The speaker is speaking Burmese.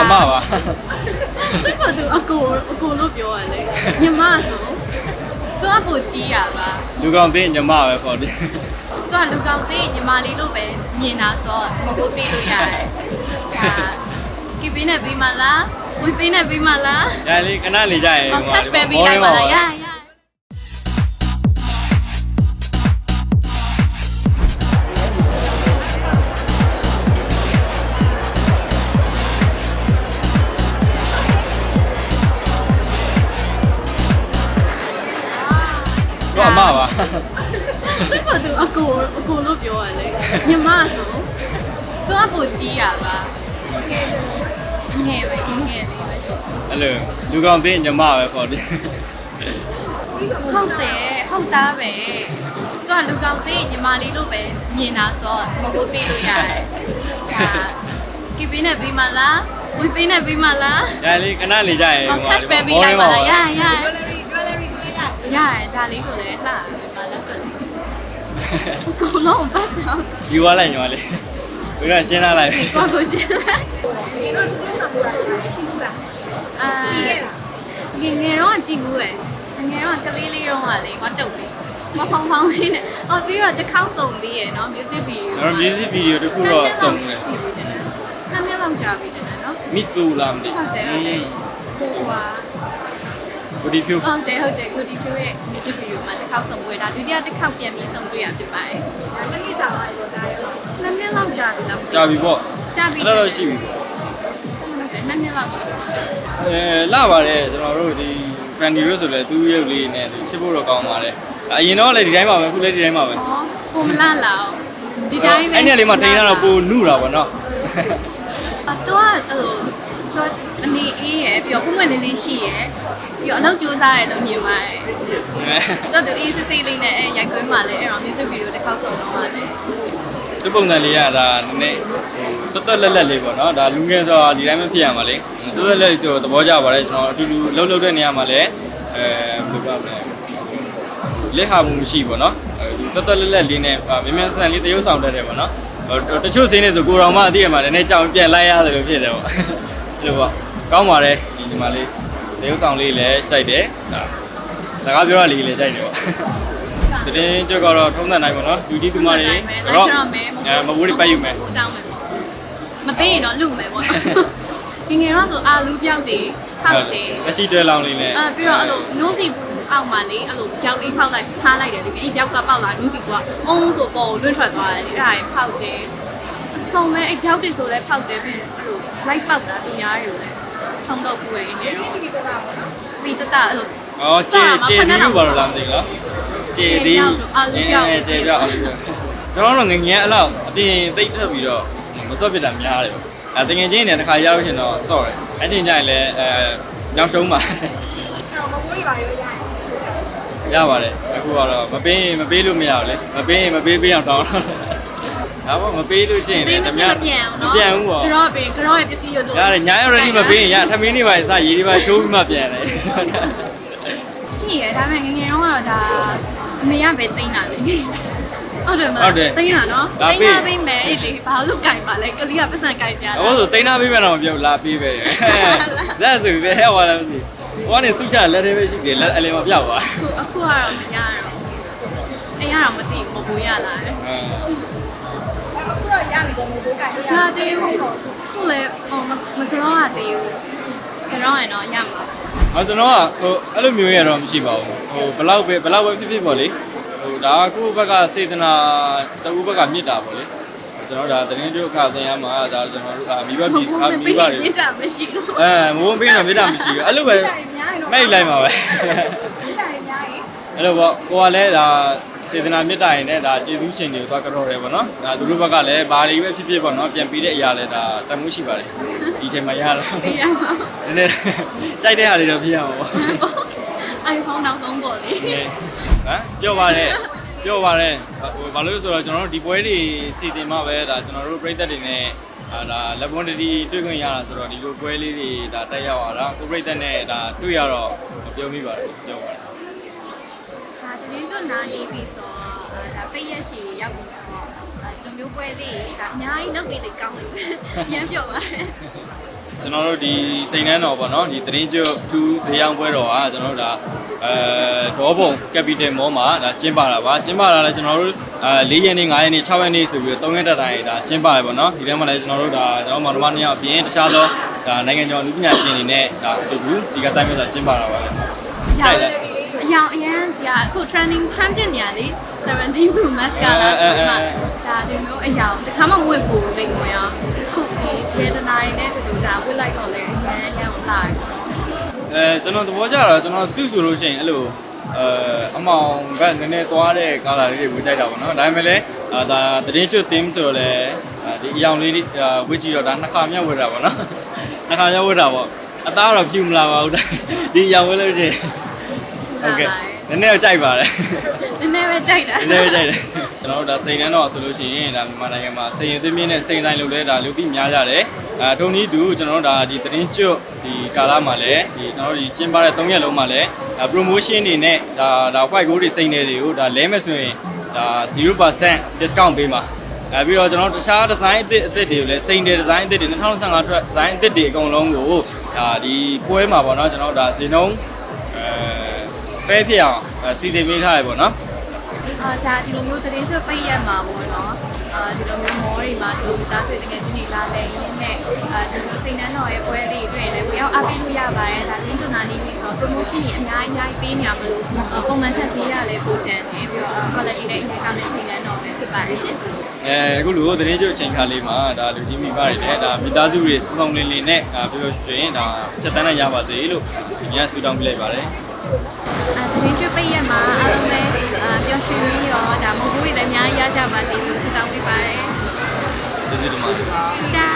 အမပါသူကသူအကိုအကိုလို့ပြောရတယ်ညီမဆိုသူကပိုကြီးရပါလူကောင်သိရင်ညီမပဲပေါ့လေသူကလူကောင်းသိညီမလေးလို့ပဲမြင်တာဆိုတော့မဟုတ်သေးလို့ရတယ်ဟာကိပေးနေပေးမလားဝီပေးနေပေးမလားဒါလေးခဏလေးကြရင်ဟော cash ပဲပေးလိုက်ပါလားရရ အမပါသူကသူအကိုအကိုလို့ပြောရတယ်ညီမဆိုသူကပိုကြီးရပါငယ်ပဲငယ်လေးပဲအဲ့လိုလူကောင်သိရင်ညီမပဲပေါ့လေဟုတ်တယ်ဟုတ်သားပဲသူကလူကောင်းသိညီမလေးလို့ပဲမြင်တာဆိုတော့မဟုတ်သေးလို့ရတယ်ဟာကိပေးနေပေးမလားဝီပေးနေပေးမလားဒါလေးခဏလေးကြရင်ဟော cash ပဲပေးလိုက်ပါလားရရရ တယ်ဒါလေးဆိုလဲလှတယ်ပါလက်စအကုန်လုံးပတ်တော့ယူသွားလိုက်ညီမလေးဘယ်တော့ရှင်းလာလိုက်ဒီကောကိုရှင်းလိုက်အာငယ်ငယ်တော့ကြည့်ဘူးပဲငယ်တော့ကလေးလေးတော့ကလေမတုတ်လေးမဖောင်းဖောင်းလေးနဲ့အော်ပြီးတော့တစ်ခေါက်စုံသေးရယ်နော် music video ကျွန်တော် music video တစ်ခုတော့စုံတယ်နှစ်နှစ်လောက်ကြာပြီတဲ့နော်မစ်ဆူလာမသိဟုတ်တယ်ဟုတ်တယ်ဟိုပါ ဘူဒီဖြူဟုတ်တယ်ဟုတ်တယ် Goody Flow ရဲ့ music video မှာတစ်ခေါက်စုံဝေးတာဒုတိယတစ်ခေါက်ပြန်ပြီးစုံတွေ့ရဖြစ်ပါတယ်မနစ်ကြာပါလို့ဒါရောနှစ်နှစ်လောက်ကြာပြီလားကြာပြီပေါ့ကြာပြီအဲ့လိုတော့ရှိပြီနှစ်နှစ်လောက်ရှိပြီအဲလာပါတယ်ကျွန်တော်တို့ဒီ Fanny Rose ဆိုလဲသူ့ရုပ်လေးနဲ့သူရှစ်ဖို့တော့ကောင်းပါတယ်အရင်တော့လည်းဒီတိုင်းပါပဲအခုလည်းဒီတိုင်းပါပဲဩကိုမလာလာအောင်ဒီတိုင်းပဲအဲ့ဒီလေးမှာထိန်းထားတော့ပိုနုတာပေါ့နော်အတော့အဲ့လိုတော့ အနေအေးရယ်ပြီးတော့ပုံမှန်လေးလေးရှိရယ်ပြီးတော့အလုပ်ကြိုးစားရလို့မြင်ပါတယ်တော့သူအေးစစ်စစ်လေးနဲ့ရိုက်ကွင်းမှလည်းအဲ့တော့ music video တစ်ခေါက်စုံတော့မှလည်းဒီပုံစံလေးကဒါနည်းနည်းဟိုတော်တော်လက်လက်လေးပေါ့နော်ဒါလူငယ်ဆိုတာဒီတိုင်းမဖြစ်ရမှာလေတော်တော်လက်လက်ဆိုသဘောကျပါတယ်ကျွန်တော်အတူတူလှုပ်လှုပ်တဲ့နေရာမှာလည်းအဲဘယ်လိုပြောမလဲလက်ဟာမှုမရှိပေါ့နော်အဲဒီတော်တော်လက်လက်လေးနဲ့မြင်မြန်ဆန်လေးတရုပ်ဆောင်တတ်တယ်ပေါ့နော်တချို့စင်းနေဆိုကိုတော်မှအသိရမှာလည်းနည်းကြောင်ပြန်လိုက်ရတယ်လို့ဖြစ်တယ်ပေါ့အဲ့လိုပေါ့ ကောင်းပါတယ်ဒီညီမလေးတရုပ်ဆောင်လေးလည်းကြိုက်တယ်ဒါစကားပြောရလေးလည်းကြိုက်တယ်ပေါ့တရင်ကြက်ကတော့ထုံးတဲ့နိုင်ပေါ့နော် duty တူမတွေတော့တော့မယ်အဲမဝိုးတွေပတ်ယူမယ်တောင်းမယ်ပေါ့မပေးရင်တော့လူမယ်ပေါ့ဒီငယ်တော့ဆိုအာလူပြောက်တွေဖောက်တယ်လက်ရှိတွဲလောင်းလေးနဲ့အဲပြီးတော့အဲ့လိုနိုးစီဘူးအောက်မှာလေအဲ့လိုပြောက်လေးဖောက်လိုက်ထားလိုက်တယ်ဒီပြင်အဲ့ပြောက်ကပေါက်လာနိုးစီဘူးကအုံးဆိုပေါ်လွင့်ထွက်သွားတယ်လေအဲ့ဒါကြီးဖောက်တယ်အဆုံးမဲ့အဲ့ပြောက်တွေဆိုလဲဖောက်တယ်ပြီးအဲ့လို light ပေါက်တာသူများတွေကိုလည်း ဆုံးတော့ဘူးရဲ့အင်းတွေတော့ဒီကတော့ပေါ့နော်ပြီးတတအဲ့လိုအော်ကျေကျေဒီလိုပါတော့လားမသိဘူးနော်ကျေဒီအဲကျေပြောက်အောင်ကျွန်တော်တို့ငငယ်အဲ့လောက်အပြင်သိပ်ထွက်ပြီးတော့မစော့ဖြစ်တာများတယ်အဲတငယ်ချင်းတွေတခါရောက်လို့ရှင်တော့စော့တယ်အဲ့ဒီညရင်လည်းအဲညောင်ရှုံးပါကျွန်တော်မမိုးရပါရောရရင်ရပါတယ်အခုကတော့မပေးမပေးလို့မရဘူးလေမပေးမပေးပေးအောင်တောင်းတော့ ဒါပေါ့မပေးလို့ရှိရင်ပေးလည်းမတစမမန်ပြန်ဘူးနော်မပြန်ဘူးပေါ့ကြော့ပေးကြော့ရဲ့ပစ္စည်းရတော့ရတယ်ညာရည်မပေးရင်ရထမင်းနေပါစရေးဒီပါချိုးပြီးမှပြန်တယ်ရှိရဒါပေမဲ့ငငယ်တော့ကတော့ဒါအမေကပဲတိန်းတာလေဟုတ်တယ်မဟုလားတ်တယ်တိန်းတာနော်ဒါတိန်းပေးတာပေးမယ်အေးလေဘာလို့ကြိုင်ပါလဲကလေးကပတ်စံကြိုင်ကြရ။အော်ဆိုတိန်းသားပေးမယ်တော့မပြောလာပေးပဲ။ဇက်ဆိုပဲဟဲ့ဟောလာမသိ။ဟောနေစုချလက်တွေပဲရှိတယ်လက်အလယ်မှာပြောက်သွားအခုအခုကတော့မရတော့အရင်ကတော့မသိဘူးမပူရလာတယ်။အဲအခုတော့ရပြီတော့မိုး ကိုကြိုက်ရှားသေးဘူးခုလည်းဟိုမကြောရသေးဘူးကြောရတော့ရမှာ။အော်ကျွန်တော်ကဟိုအဲ့လိုမျိုးရတော့မရှိပါဘူး။ဟိုဘလောက်ပဲဘလောက်ပဲဖြစ်ဖြစ်ပေါ့လေ။ဟိုဒါကကိုယ့်ဘက်ကစေတနာတူဘက်ကမြစ်တာပေါ့လေ။ကျွန်တော်ဒါတရင်တို့အခါသင်ရမှာဒါကျွန်တော်တို့မိဘပြည်အာမိဘတွေမြစ်တာမရှိဘူးအဲမိုးပေးတော့မြစ်တာမရှိဘူး။အဲ့လိုပဲမိတ်လိုက်မှာပဲဒီတိုင်းများရင်။အဲ့လိုပေါ့ကိုကလည်းဒါ စေတနာမြစ်တာရင်လည်းဒါကျေးဇူးရှင်တွေကိုသွားကြော်တယ်ပေါ့နော်။ဒါသူတို့ဘက်ကလည်းဘာတွေပဲဖြစ်ဖြစ်ပေါ့နော်ပြန်ပြီးတဲ့အရာလည်းဒါတန်မှုရှိပါတယ်။ဒီအချိန်မှာရတော့ပြရမှာနည်းနည်းကြိုက်တဲ့ဟာတွေတော့ပြရမှာပေါ့ iPhone နောက်ဆုံးပေါ်လေဟမ်ပြောပါတယ်ပြောပါတယ်ဟိုဘာလို့လဲဆိုတော့ကျွန်တော်တို့ဒီပွဲတွေစီစဉ်မှပဲဒါကျွန်တော်တို့ပြည်သက်တွေနဲ့အာဒါလက်ပွန်တတီတွေ့ခွင့်ရတာဆိုတော့ဒီလိုပွဲလေးတွေဒါတက်ရောက်လာတာကိုပြည်သက်နဲ့ဒါတွေ့ရတော့ပြောမိပါတယ်ပြောပါ တယ်ဒါတရင်ကျွနာနေပြီဆိုတော့ဒါပိတ်ရက်စီရောက်ပြီဆိုတော့ဒီမျိုးပွဲလေးဒါအများကြီးလုပ်ပြီးလေကောင်းတယ်ရမ်းပြောပါတယ်ကျွန်တော်တို့ဒီစိန်နှန်းတော်ပေါ့နော်ဒီတရင်ကျွတ်2ဈေးရောင်းပွဲတော်ကကျွန်တော်တို့ဒါအဲဒေါဘုံ capital mall မှာဒါကျင်းပတာပါကျင်းပတာလည်းကျွန်တော်တို့အဲ4ရက်နေ့5ရက်နေ့6ရက်နေ့ဆိုပြီးတော့3ရက်တက်တိုင်းဒါကျင်းပရပေါ့နော်ဒီထဲမှာလည်းကျွန်တော်တို့ဒါကျွန်တော်မောင်နှမနှစ်ယောက်အပြင်တခြားသောဒါနိုင်ငံကျော်လူပညာရှင်တွေနဲ့ဒါအတူတူစီကတိုင်းမျိုးဆိုကျင်းပတာပါလေကြိုက်တယ် အယောင်အရန်ဒီကအခု trending trend ဖြစ်နေရလေ17 Pro Max ကလာဆိုမှဒါဒီမျိုးအယောင်တစ်ခါမှမဝတ်ဘူးလိမ့်မရခုဒီရေဒနာရီနဲ့တူတူဒါဝတ်လိုက်တော့လေအရန်အရန်လာအဲကျွန်တော်သဘောကျတာကျွန်တော်စုဆိုလို့ရှိရင်အဲ့လိုအဲအမောင်ဘက်နည်းနည်းသွားတဲ့ကာလာလေးတွေဝေကြိုက်တာပေါ့နော်ဒါပေမဲ့လည်းအာဒါတရင်ကျွတ် team ဆိုတော့လေအာဒီအယောင်လေးတွေအာဝစ်ကြည့်တော့ဒါနှစ်ခါမြောက်ဝတ်တာပေါ့နော်နှစ်ခါမြောက်ဝတ်တာပေါ့အသားတော့ဖြူမလာပါဘူးဒါဒီအယောင်ဝတ်လို့ရှိရင် ဟုတ်ကဲ့နည်းနည်းတော့ကြိုက်ပါတယ်နည်းနည်းပဲကြိုက်တာနည်းနည်းပဲကြိုက်တယ်ကျွန်တော်တို့ဒါစိန်တန်းတော့ဆိုလို့ရှိရင်ဒါမြန်မာနိုင်ငံမှာစိန်ရင်သွင်းမြင့်နဲ့စိန်တိုင်းလုပ်လဲဒါလူသိများကြတယ်အဲထုံနည်းတူကျွန်တော်တို့ဒါဒီတရင်ကျွတ်ဒီကာလာမှာလည်းဒီကျွန်တော်တို့ဒီကျင်းပတဲ့3ရက်လုံးမှာလည်းဒါ promotion တွေနဲ့ဒါဒါ white gold တွေစိန်တွေတွေကိုဒါလဲမဲ့ဆိုရင်ဒါ0% discount ပေးမှာအဲပြီးတော့ကျွန်တော်တို့တခြား design အသစ်အသစ်တွေကိုလည်းစိန်တွေ design အသစ်တွေ2015ထွက် design အသစ်တွေအကုန်လုံးကိုဒါဒီပွဲမှာပေါ့နော်ကျွန်တော်တို့ဒါဇင်းလုံးအဲ ဖဲဖြစ်အောင်အဲစီစဉ်ပေးထားရပေါ့နော်အာဒါဒီလိုမျိုးသတင်းကျွတ်ပိတ်ရက်မှာပေါ့နော်အာဒီလိုမျိုးမောတွေမှာဒီလိုသားဆွေတကယ်ချင်းတွေလာလဲရင်းနဲ့အာဒီလိုစိတ်နှမ်းတော်ရဲ့ပွဲတွေအတွင်းလည်းဘယ်ရောက်အပေးလို့ရပါရဲ့ဒါလင်းကျွန်းနာနေပြီဆိုတော့ promotion တွေအများကြီးအများကြီးပေးနေရမလို့ပုံမှန်ဆက်စီးရလဲပိုတန်နေပြီးတော့ quality နဲ့အရင်ကလည်းစိတ်နှမ်းတော်ပဲဖြစ်ပါရဲ့ရှင်အဲအခုလူတို့သတင်းကြိုအချိန်ခါလေးမှာဒါလူကြီးမိဘတွေနဲ့ဒါမိသားစုတွေစုပေါင်းလင်းလင်းနဲ့ဒါပြောပြောရွှင်ဒါဖြတ်တန်းနိုင်ရပါစေလို့ဒီညဆူတောင်းပြလိုက်ပါတယ် အာသတင်းကျွတ်ပိတ်ရက်မှာအားလုံးပဲအာပျော်ရွှင်ပြီးတော့ဒါမဟုတ်ဘူးတွေလည်းအများကြီးရကြပါစေလို့ဆုတောင်းပေးပါတယ်ကျေးဇူးတင်ပါတယ်ဒါ